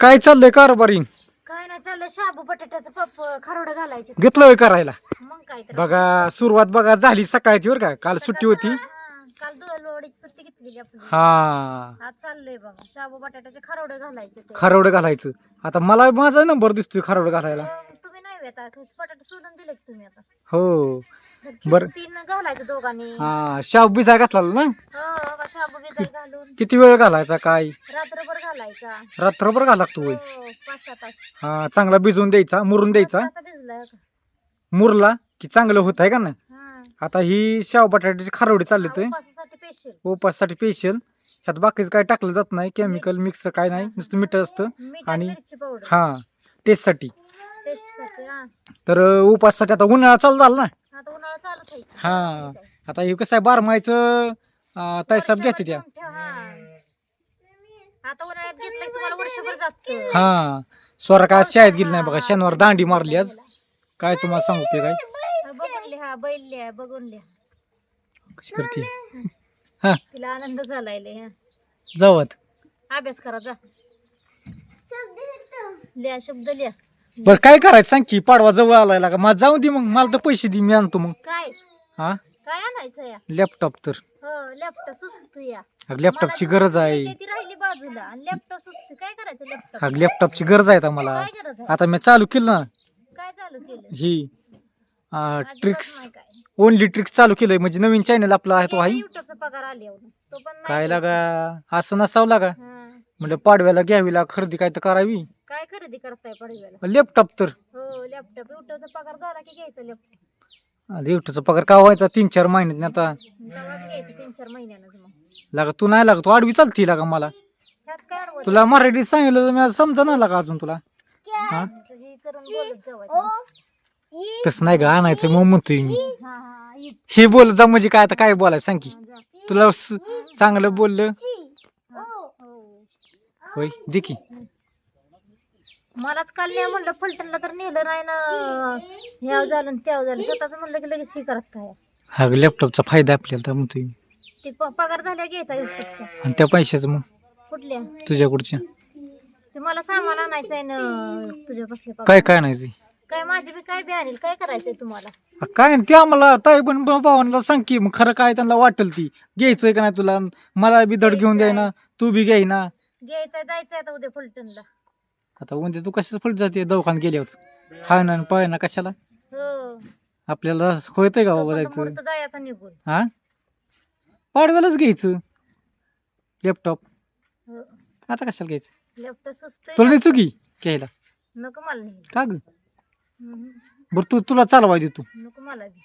काय चाललंय कारभारी? काय नाही चाललं शाबू बटाट्याचं पप खरवडं घालायचे. घेतलं होय करायला? मग काय तर. बघा सुरुवात बघा झाली सकाळची बरं का? काल सुट्टी होती. हा, काल दो लोडीची सुट्टी घेतलेली आपली. हा. आज चाललंय बघा शाबू बटाट्याचे खरवडे घालायचे ते. खारवड घालायचं. आता मला माझा नंबर दिसतोय खारवड घालायला. मग नाही आता बटाटे सोडून दिले का तुम्ही आता. हो. बरं. तीन घालायचं दोघांनी. हो हा शाब बिजा घातला ना? बघा, शाबू बिजाई घालून. किती वेळ घालायचा काय? रात्रभर घालायचा. रात्रभर घाला लागतो होय. हो पाच सहा तास. हा चांगला भिजवून द्यायचा मुरून द्यायचा. आता भिजलाय का मुरला की चांगलं होत आहे का ना हा. आता ही शाव बटाट्याची खारवडी चालली तर उपासासाठी स्पेशल स्पेशल ह्यात बाकीचं काय टाकलं जात नाही केमिकल मिक्स काय नाही नुसतं मीठ असतं मीठ आणि- आणि मिरची पावडर हा टेस्टसाठी साठी हा. तर उपाससाठी आता उन्हाळा चालू झाला ना? आता उन्हाळा चालू हा. आता हे कसं आहे बारमायचं तायसाब घेते त्या. आता उन्हाळ्यात घेतलं की तुम्हाला वर्षभर जात हा. स्वरा काय आज शाळेत गेली नाही बघा शनिवार दांडी मारली आज. काय तुम्हाला सांगू ते काय? लिहा. कशी करते? हा. तिला आनंद झालाय लय, हा. जावत. अभ्यास करा जा. लिहा शब्द लिहा. बर काय करायचं? सांग की पाडवा जवळ आलाय का मला जाऊ दे मग मला तर पैसे दे मी आणतो मग. काय? हा? काय आणायचं या? लॅपटॉप तर. हो लॅपटॉप सुचत या. लॅपटॉपची गरज आहे. ती राहिली बाजूला. आणि लॅपटॉप सुचत काय करायचं लॅपटॉप? हा लॅपटॉपची गरज आहे मला काय गरज आहे? आता मी चालू केलं ना. काय चालू केलं? ही ट्रिक्स काय. ओनली ट्रिक्स चालू केलंय. म्हणजे नवीन चॅनल आपला आहे तो आहे. युट्यूबचा पगार आले तो पण नाही काय. लागा? असं नसावं लागा. हा. म्हणजे पाडव्याला घ्यावी लाग खरेदी काय तर करावी. काय खरेदी करताय पडव्याला? लॅपटॉप तर. हो लॅपटॉप पगार झाला की घ्यायचं लॅपटॉप लिफ्टचा पगार का व्हायचा? तीन चार महिन्यात आता. नवाच घ्यायचं तीन चार महिन्यानं मग. लागा तू नाही लागा तू आडवी चालती लागा मला. ह्यात काय अडवत तुला मराठी सांगितलं तर मी समजा ना लागा अजून तुला? हा? हे? करून बोलत जावायचं तसं नाही का आणायचं मग म्हणतोय मी. हा हा. हे बोल जा म्हणजे काय आता काय बोलायचं सांग की. तुला स- चांगलं बोललं. होय दे की. मलाच काल नाही म्हणलं फलटणला तर नेलं नाही ना. ह्याव झालं आणि त्याव झालं. स्वतःच म्हणलं की लगेच शिकत काय? हा लॅपटॉपचा फायदा आपल्याला तर म्हणतोय. मी. ते प- पगार झाल्या घ्यायचा युट्यूबचा आणि त्या पैशाचं मग? कुठल्या? तुझ्याकडच्या. ते मला सामान आणायचं आहे ना तुझ्या बसले काय काय नाही ते. काय माझी बी काय बी आणेल काय करायचंय तुम्हाला? काय ते आम्हाला ताई पण भावांना सांग की मग खरं काय त्यांना वाटेल ती. घ्यायचंय का नाही तुला? मला बी धड घेऊन द्याय ना तू बी घ्याय ना घ्यायचंय जायचंय आता उद्या फलटणला. आता उद्या तू कशाच फट जाते? दवाखान्यात गेल्यावर हाय ना पाय ना कशाला? हो. आपल्याला होतंय का बाबा तोपर्यंत जायचं? मुहूर्त जायचा निघून. हा? पाडव्यालाच घ्यायचं. लॅपटॉप हो. आता कशाला घ्यायचं? लॅपटॉप सुचतोय तुला नाही चुकी घ्यायला? नको मला नाही का ग? हम्म. बरं तू तुला चालवाय दे तू नको मला बी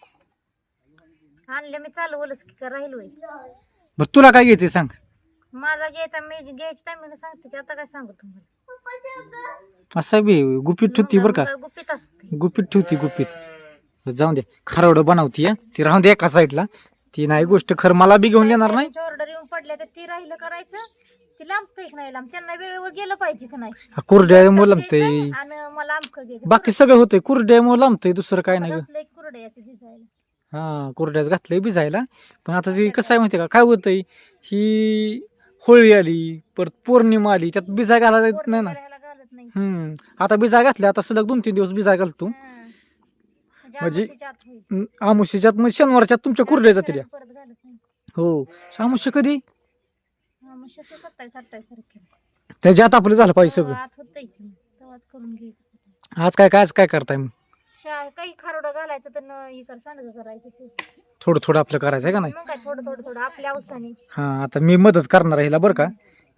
आणलं मी चालवलंच की का राहील होय बरं तुला काय घ्यायचंय सांग. मला घ्यायचा मी घ्यायच्या टायमिंगला सांगते की आता काय सांगू तुम्हाला. असं बी गुपित ठेवती बरं का? मग गुपित असते. गुपित ठेवती गुपित. जाऊन दे खारवडं बनवती ती राहून दे एका साईडला ती नाही गोष्ट खरं मला बी घेऊन देणार नाही. ऑर्डर येऊन पडल्या तर ती राहिलं करायचं. ती लांबतंय की नाही लांब. त्यांना वेळेवर गेलं पाहिजे की नाही. हा, कुरड्यामुळे लांबतंय घ्यायचं आणि मला आमक घ्यायचं. बाकी सगळं होतंय कुरड्यामुळे लांबतंय दुसरं काय नाही ग. कुरड्याचं भिजायला. हा कुरड्याच घातलंय भिजायला. पण आता ती कसं आहे माहितीये का? काय होतंय ही होळी आली परत पौर्णिमा आली त्यात बिजा घालायला येत नाही ना. पोरं घालत नाही. हम्म. आता बिजा घातल्या आता सलग दोन तीन दिवस बिजा घालतो. हा. म्हणजे- आमोशीच्या आत होईल. आमुष्याच्यात मग शनिवारच्यात तुमच्या कुरड्या जातील या. परत घालत नाही. हो. आमुष्य कधी? आमुष्य सत्तावीस अठ्ठावीस तारखेला. त्याच्यात आपलं झालं पाहिजे सगळं. आत होतंय की तेव्हाच करून घ्यायचं आज काय काय आज काय करताय मग? शा काही खारोडं घालायचं तर न कर सांडगं करायचं ते. थोडं थोडं आपलं करायचं आहे का नाही? मग काय थोडं थोडं थोडं आपल्या अवसाने हा आता मी मदत करणार आहे ह्याला बरं का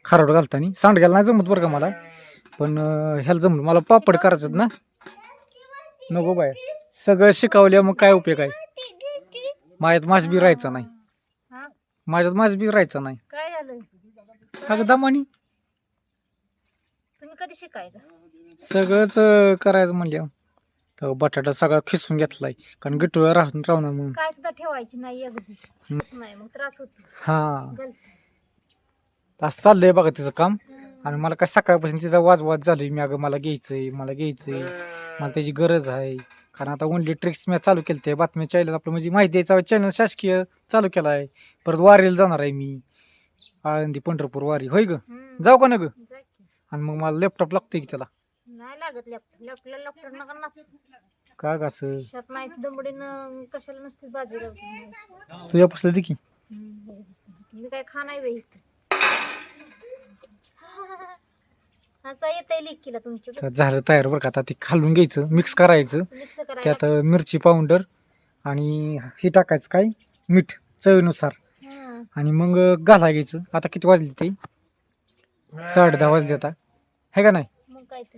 खारवड घालताना. सांडग्याला नाही जमत बरं का मला पण अं, ह्याला जमत मला पापड करायचं ना. नको बाय सगळं शिकवल्या मग काय उपयोग आहे? माझ्यात माझ बी राहायचं नाही. हा. माझ्यात माझ बी राहायचं नाही. काय झालं अगं दमानी. तुम्ही कधी शिकायचं? सगळंच अं, करायचं म्हणल्यावर. तर बटाटा सगळा खिसून घेतलाय. कारण गिटूळ राहून राहणार म्हणून. काय सुद्धा ठेवायची नाही अगदी. नाही मग त्रास होतो. हा. गलती. असं चाललंय बघा तिचं काम. आणि मला काय सकाळपासून तिचा वाजवाज झाली मी अगं मला घ्यायचंय मला घ्यायचंय. मला त्याची गरज आहे. कारण आता ओनली ट्रिक्स मी चालू केलं ते बातम्या चॅनल आपलं म्हणजे माहिती द्यायचा चॅनल शासकीय चालू केला आहे परत वारीला जाणार आहे मी. आळंदी पंढरपूर वारी. होय ग? हम्म. जाऊ का ना ग? की. आणि मग मला लॅपटॉप लागतोय की त्याला. लागत? नका ना का ग असं? दमडीनं कशाला नसते बाजी लावते? तुझ्या पुसलं की. मी काय खा नाही बाई असा येतंय तर झालं तयार बरं का. आता ते खालून घ्यायचं मिक्स करायचं. मिक्स करायला त्यात मिरची पावडर आणि हे टाकायचं काय? मीठ चवीनुसार. हं. आणि मग घाला घ्यायचं. आता किती वाजले ते? साडे दहा वाजले आता. है का नाही? मग काय तर.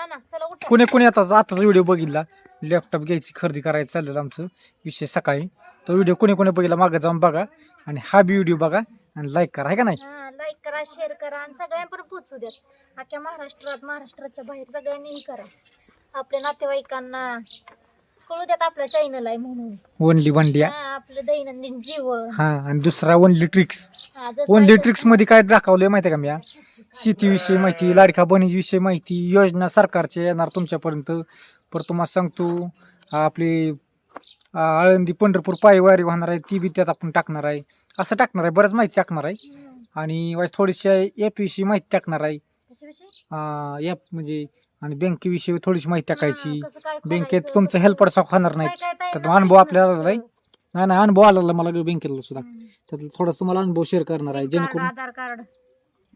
हा ना चला उठा. कोणी कोणी आता आताच व्हिडिओ बघितला. लॅपटॉप घ्यायची खरेदी करायचं चाललेलं आमचं विषय सकाळी. तो व्हिडिओ कोणी कोणी बघितला मागे जाऊन बघा. आणि हा बी व्हिडिओ बघा आणि लाईक करा है का नाही? हा लाईक करा शेअर करा आणि सगळ्यांपर्यंत पोचू द्यात अख्ख्या महाराष्ट्रात महाराष्ट्राच्या बाहेर सगळ्यांनीही करा. आपल्या नातेवाईकांना कळू द्यात आपल्या चॅनल आहे म्हणून. ओनली भांडिया हा, आपलं दैनंदिन जीवन. हा आणि दुसरा ओनली ट्रिक्स हा, जसं ओनली ट्रिक्समध्ये काय दाखवलंय माहिती आहे का मी शेतीविषयी माहिती लाडक्या बहिणीविषयी माहिती योजना सरकारच्या येणार तुमच्यापर्यंत पर तुम्हाला सांगतो आपली आळंदी पंढरपूर पायवारी होणार आहे ती बी त्यात आपण टाकणार आहे असं टाकणार आहे बरंच माहिती टाकणार आहे. आणि वाईस थोडीशी एप विषयी माहिती टाकणार आहे? एप म्हणजे आणि बँकेविषयी थोडीशी माहिती टाकायची बँकेत तुमचं कसं- हेल्प होणार नाही त्यात अनुभव आपल्याला नसतं. नाही. नाही नाही अनुभव आलेला मला बँकेतला सुद्धा. त्यातलं थोडासा तुम्हाला अनुभव शेअर करणार आहे जेणेकरून आधार कार्ड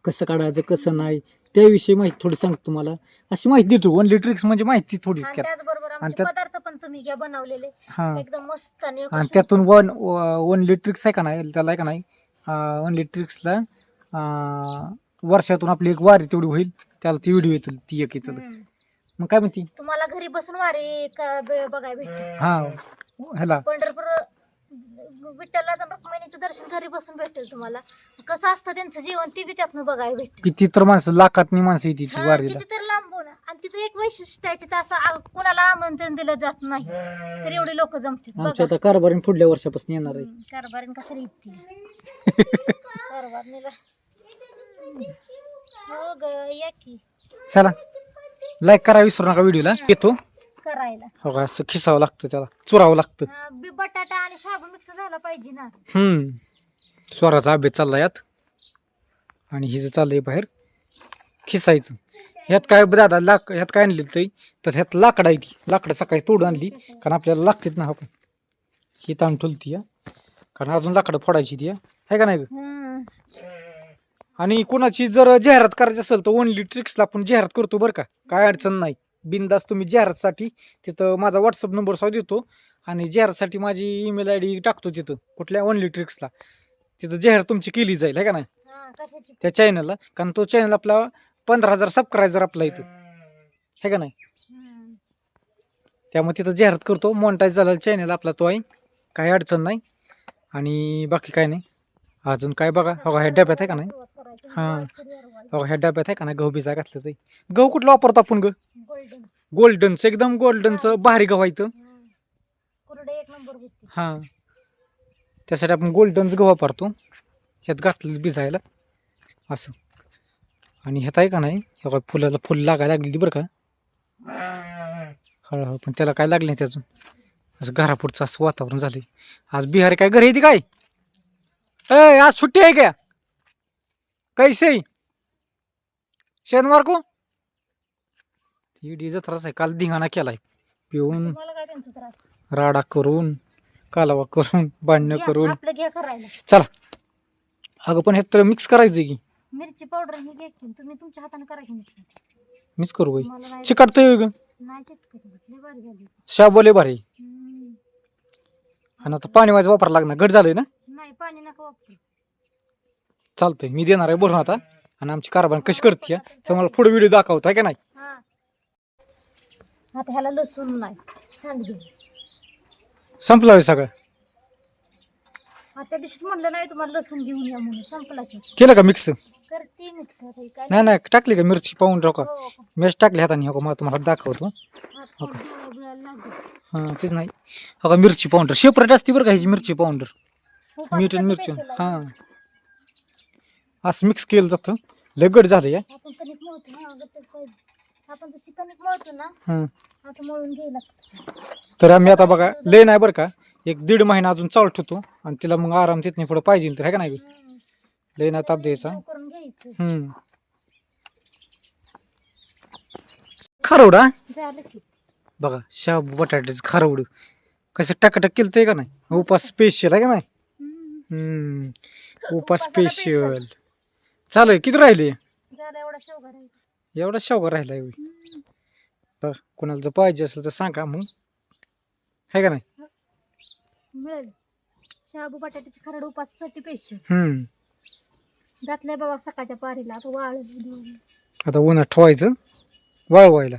कसं काढायचं कसं नाही त्याविषयी माहिती थोडी सांगतो तुम्हाला. अशी माहिती देतो ओनली ट्रिक्स म्हणजे माहिती थोडी आणि त्याचबरोबर आमचे त्यात- पदार्थ पण तुम्ही घ्या बनवलेले. हा. एकदम मस्त आणि आणि त्यातून वन ओनली ट्रिक्स आहे का नाही? त्याला आहे का नाही? ओनली ट्रिक्सला वर्षातून आपली एक वारी तेवढी होईल. त्याला ती व्हिडिओ येतील ती एक हम्म. मग काय म्हणती? तुम्हाला घरी बसून वारी का- ब- बघायला भेटेल हा ह्याला. पंढरपूर विठ्ठलला रुक्मिणीचं दर्शन घरी बसून भेटेल तुम्हाला. कसं असतं त्यांचं जीवन ते बी त्यातनं बघायला भेटेल. किती तर माणसं लाखातनी माणसं येते ती हा, वारीला. किती तर लांबून आणि तिथं एक वैशिष्ट्य आहे तिथं असं आ- कोणाला आमंत्रण दिलं जात नाही. तर एवढे लोक जमतात. आमच्या बघा. आता कारभारीन पुढल्या वर्षापासून येणार आहे कारभारीन कशाला येतील? कारभारणीला. हो ग या की. चला. लाईक करा विसरू नका व्हिडिओला. येतो. करायला. हो का? असं खिसावं लागतं त्याला. चुरावं लागतं. हा, बी बटाटा आणि शाबू मिक्स झाला पाहिजे ना. हम्म. स्वराचा अभ्यास चाललाय यात. आणि हिचं चाललंय बाहेर खिसायचं. ह्यात काय दादा लाक ह्यात काय आणली ते तर ह्यात लाकडं आहे ती लाकडं सकाळी तोडून आणली. कारण आपल्याला लागतेच ना आपण. ही ताण ठुलती या. कारण अजून लाकडं फोडायची ती आहे का नाही ग? हम्म. आणि कोणाची जर जाहिरात करायची असेल तर ओनली ट्रिक्सला आपण जाहिरात करतो बरं का. काय अडचण नाही. बिंदास तुम्ही जाहिरातसाठी तिथं माझा व्हॉट्सअप नंबर सुद्धा देतो. आणि जाहिरातसाठी माझी ईमेल आय डी टाकतो तिथं कुठल्या ओनली ट्रिक्सला तिथं जाहिरात तुमची केली जाईल है का नाही? त्या चॅनलला कारण तो चॅनल आपला पंधरा हजार सबस्क्रायबर आपला इथं. है का नाही. त्यामुळे तिथं जाहिरात करतो. मोनिटाईज झालेला चॅनल आपला तो आहे. काही अडचण नाही. आणि बाकी काय नाही. अजून काय बघा. हो ह्या डब्यात आहे का नाही. हा. हो ह्या डब्यात आहे का नाही? गहू बिजा घातलं ते गहू कुठलं वापरतो आपण ग? Golden. गोल्डनचं एकदम गोल्डनचं भारी गहू आहे इथं हम्म. कुरडे एक नंबर होती. हां. त्यासाठी आपण गोल्डनच गहू वापरतो. ह्यात घातलेलं भिजायला. असं. आणि ह्यात आहे का नाही हे बघा फुलाला फुल लागायला लागली बरं का. हळूहळू पण त्याला काय लागले नाही त्यातून असं घरापुढचं असं वातावरण झालंय. आज बिहारी काय घरी येते काय? ए आज सुट्टी आहे क्या कैसे? शनिवार को? ती जत्राच आहे. काल धिंगाणा केलाय. पिऊन तुम्हाला काय त्यांचा त्रास? राडा करून कालवा करून घ्या, करून. आपलं घ्या करायला. चला. अगं पण हे तर मिक्स करायचं की. मिरची पावडर हे घ्या की. तुम्ही तुमच्या हाताने करायची मिक्स मिक्स करू बाई. मला नाही चिकटतंय ग. नाही चिटकत लय भारी झाली. शाबोले भारी. हम्म. आणि आता पाणी वाज वापरायला लागणार. घट झालंय ना? नाही पाणी नका वापरू. चालतंय. मी देणार आहे भरून आता. आणि आमची कारभार कशी करते तर मला पुढे व्हिडिओ दाखवतो का नाही? हा आता ह्याला लसूण नाही. सांडगे संपलं होय सगळं. हा त्या दिवशीच म्हणलं नाही तुम्हाला लसूण घेऊन या म्हणून. संपला की. केलं का मिक्स करते काय. नाही नाही टाकली का मिरची? पाहून का? हो, मिरची टाकली हाताने. हो का मला तुम्हाला दाखवतो. हात हो लागेल. हां तेच नाही. हो का मिरची पावडर. सेपरेट असते बरं का ह्याची मिरची पावडर? खूप मीठ आणि मिरची. special हां. असं मिक्स केलं जातं. लगट झालं या आपण कणिक मळतो हा गट्टच पाहिजे. आपण जशी कणिक मळतो ना हां. असं मळून घ्यायला. तर आम्ही आता बघा लय नाही बरं का? एक दीड महिना अजून चालू ठेवतो आणि तिला मग आराम तिथने पुढे पाहिजे तर आहे का नाही. लय नाही ताप द्यायचा. मऊ करून घ्यायचं. हम्म खारवड? झालं की. बघा शाबू बटाट्याचं खारवड. कसं टाकाटाक केलं ते का नाही? उपास स्पेशल आहे का नाही? हम्म. हम्म उपास उपासाला स्पेशल चालेल किती राहिले? झालं एवढा शेवगा राहिला. एवढा शेवगा राहिला. बघ कोणाला जर पाहिजे असेल तर सांगा मग. आहे का नाही? मिळेल. शाबू बटाट्याची खरड उपासासाठी पेशल हम्म. घातलंय बाबा सकाळच्या पारीला आता वाळ आता उन्हात ठेवायचं वाळवायला.